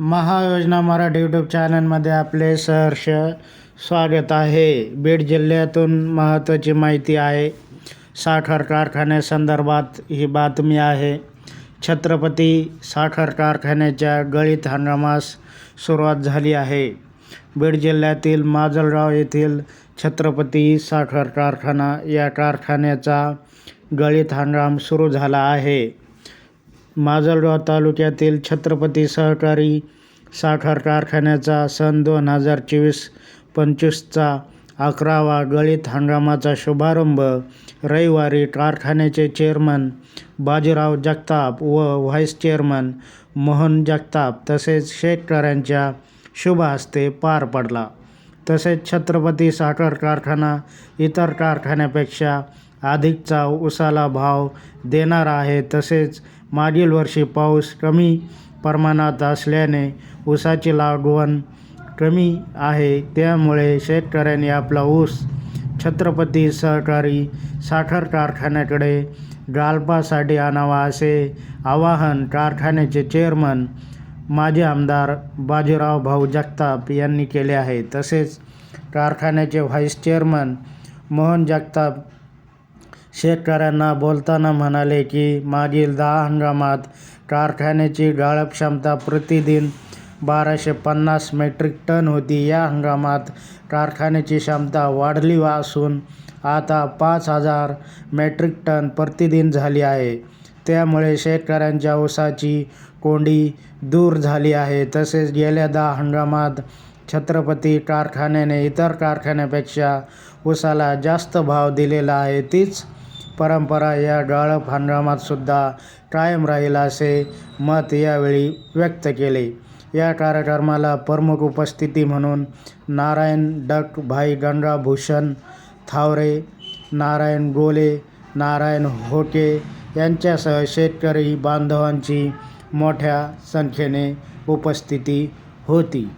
महायोजना Marathi YouTube चॅनलमध्ये आपले सहर्ष स्वागत आहे. बीड जिल्ह्यातून महत्त्वाची माहिती आहे. साखर कारखान्यासंदर्भात ही बातमी आहे. छत्रपती साखर कारखान्याच्या गळीत हंगामास सुरुवात झाली आहे. बीड जिल्ह्यातील माजलगाव येथील छत्रपती साखर कारखाना या कारखान्याचा गळीत हंगाम सुरू झाला आहे. माजलगाव तालुक्यातील छत्रपती सहकारी साखर कारखान्याचा सन दोन हजार चोवीस पंचवीसचा अकरावा गळीत हंगामाचा शुभारंभ रविवारी कारखान्याचे चेअरमन बाजीराव जगताप व व्हाईस चेअरमन मोहन जगताप तसेच शेतकऱ्यांच्या शुभ हस्ते पार पडला. तसेच छत्रपती साखर कारखाना इतर कारखान्यापेक्षा अधिकचा उसाला भाव देणार आहे. तसेच मागील वर्षी पाऊस कमी प्रमाणात असल्याने ऊसाची लागवण कमी आहे. त्यामुळे शेतकऱ्यांनी आपला ऊस छत्रपती सहकारी साखर कारखान्याकडे गाळपासाठी आणावा असे आवाहन कारखान्याचे चेअरमन माजी आमदार बाजीराव भाऊ जगताप यांनी केले आहे. तसेच कारखान्याचे व्हाईस चेअरमन मोहन जगताप शेतकऱ्यांना बोलताना म्हणाले की मागील दहा हंगामात कारखान्याची गाळप क्षमता प्रतिदिन बाराशे पन्नास मेट्रिक टन होती. या हंगामात कारखान्याची क्षमता वाढली असून आता पाच हजार मेट्रिक टन प्रतिदिन झाली आहे. त्यामुळे शेतकऱ्यांच्या ऊसाची कोंडी दूर झाली आहे. तसेच गेल्या दहा हंगामात छत्रपती कारखान्याने इतर कारखान्यापेक्षा ऊसाला जास्त भाव दिलेला आहे. तीच परंपरा या गाळप हंगामातसुद्धा कायम राहील असे मत यावेळी व्यक्त केले. या कार्यक्रमाला प्रमुख उपस्थिती म्हणून नारायण डक भाई गंगाभूषण थावरे नारायण गोले नारायण होके यांच्यासह शेतकरी बांधवांची मोठ्या संख्येने उपस्थिती होती.